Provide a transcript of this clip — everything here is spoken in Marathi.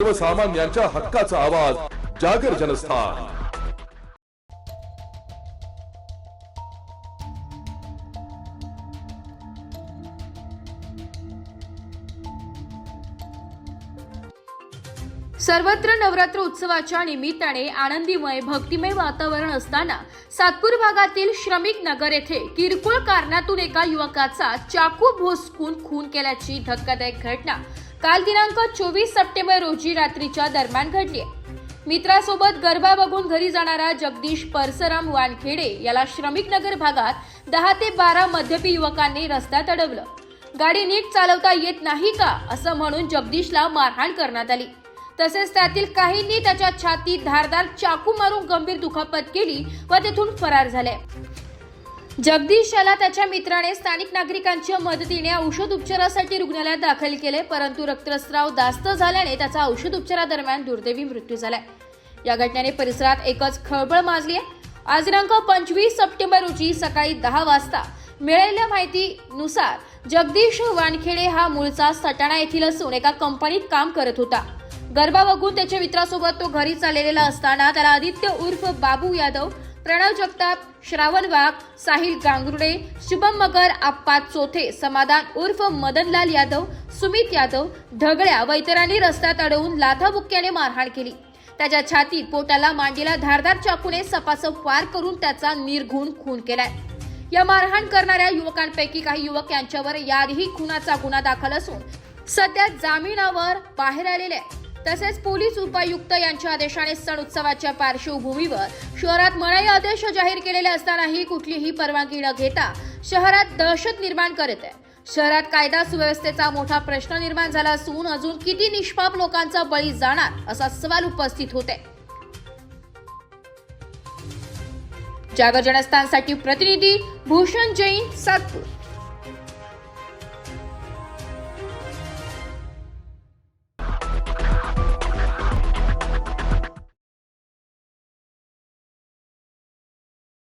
सर्वसामान्यांच्या हक्काचा आवाज जागर जनस्थान. सर्वत्र नवरात्र उत्सवाच्या निमित्ताने आनंदीमय भक्तिमय वातावरण असताना सातपूर भागातील श्रमिक नगर येथे किरकोळ कारणातून एका युवकाचा चाकू भोसकून खून केल्याची धक्कादायक घटना काल दिनांक चोवीस सप्टेंबर रोजी रात्रीच्या दरम्यान घडली आहे. मित्रासोबत गरबा बघून घरी जाणारा जगदीश परसराम वानखेडे याला श्रमिक नगर भागात दहा ते बारा मध्यपी युवकांनी रस्त्यात अडवलं. गाडी नीट चालवता येत नाही का असं म्हणून जगदीशला मारहाण करण्यात आली. तसेच त्यातील काहींनी त्याच्या छातीत धारदार चाकू मारून गंभीर दुखापत केली व तेथून फरार झाले. जगदीश याला त्याच्या मित्राने स्थानिक नागरिकांच्या मदतीने औषध उपचारासाठी रुग्णालयात दाखल केले परंतु रक्तस्राव जास्त झाल्याने त्याचा औषध उपचारादरम्यान दुर्दैवी मृत्यू झालाय. या घटनेने परिसरात एकच खळबळ माजली आहे. आज दिनांक पंचवीस सप्टेंबर रोजी सकाळी दहा वाजता मिळालेल्या माहितीनुसार जगदीश वानखेडे हा मूळचा सटाणा येथील असून एका कंपनीत काम करत होता. गरबा बघून त्याच्या मित्रासोबत तो घरी चाललेला असताना त्याला आदित्य उर्फ बाबू यादव प्रणव जगताप श्रावण वाघ साहिल गांगरुडे शुभम मगर आप्पा चोथे समाधान उर्फ मदनलाल यादव सुमित यादव ढगळ्या व इतरांनी रस्त्यात अडवून लाथाबुक्क्याने मारहाण केली त्याच्या छातीत पोटाला मांडीला धारदार चाकूने सपासप वार करून त्याचा निर्घुण खून केलाय या मारहाण करणाऱ्या युवकांपैकी काही युवक यांच्यावर याआधीही खुनाचा गुन्हा दाखल असून सध्या जामिनावर बाहेर आलेले आहे. तसेच पोलीस उपायुक्त यांच्या आदेशाने सण उत्सवाच्या पार्श्वभूमीवर शहरात मनाई आदेश जाहीर केलेले असतानाही कुठलीही परवानगी न घेता शहरात दहशत निर्माण करत आहे. शहरात कायदा सुव्यवस्थेचा मोठा प्रश्न निर्माण झाला असून अजून किती निष्पाप लोकांचा बळी जाणार असा सवाल उपस्थित होते. जागर जनस्थानसाठी प्रतिनिधी भूषण जैन सातपूर.